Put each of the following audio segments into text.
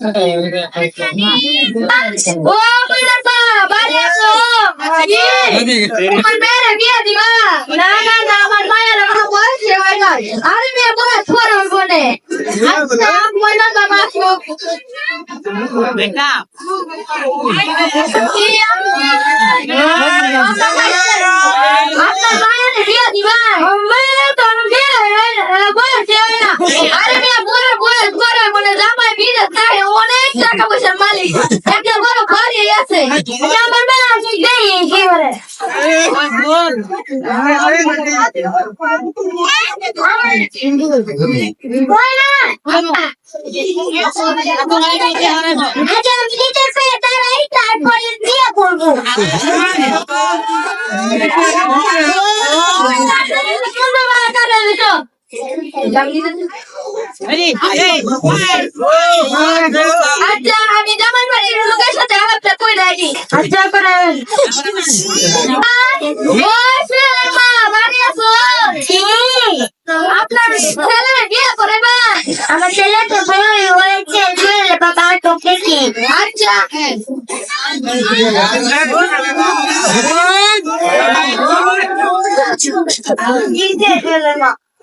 ও কইলার আমার হয় আচ্ছা মায়ের বিয়ে দিবা মেয়ে তো বিয়ে বয়স হয় না আরে মেয়ে বড় বয়স বড় মানে জামাই বিয়ে থাকে অনেক টাকা পয়সার মালিক। একটা বড় বাড়ি আছে। আমার মেয়ে আসি দেই কি করে? আচ্ছা আমি তারপরে বিয়ে করব আচ্ছা আমি জামাই বাড়ির লোকের সাথে আলাপটা আচ্ছা করেন মা বাড়ি আসো। আপনার ছেলে বিয়ে করে না আমার ছেলে তো বড় হয়েছে বাবা তো দেখি আচ্ছা। বিয়ে বলতে পেরেছে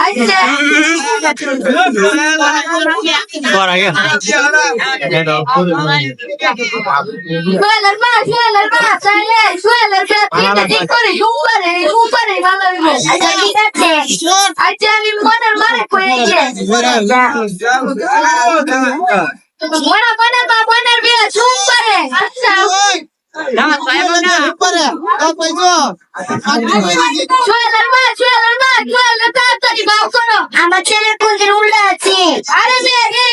আচ্ছা পড়াই আচ্ছা সুয়েলের মা আচ্ছা আচ্ছা মনে মনে আচ্ছা আমার ছেলে কোনদিন উল্টা আছে আরে মেয়ে এই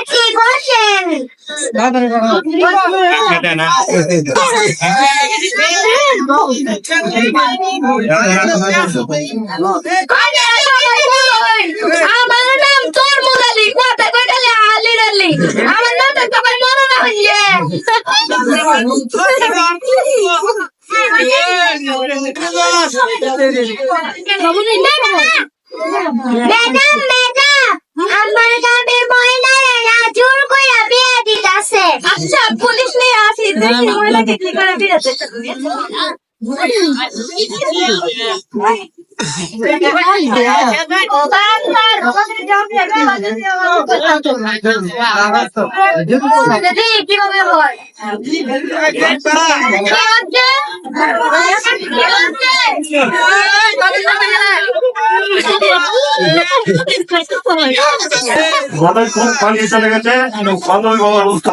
আমার নাম তোর মুরালি কথা কইতালে আলি আমার নাম তো মনে না হইছে ম্যাডাম ম্যাডাম আমার গ্রামের মহিলারা রাজুর কইরা আচ্ছা পুলিশ নিয়ে আসি দেখি মহিলাকে কি করে বিয়ে কীভাবে হয়? মাথায় খুব পানি চলে গেছে বান্ধবী বাবার অবস্থা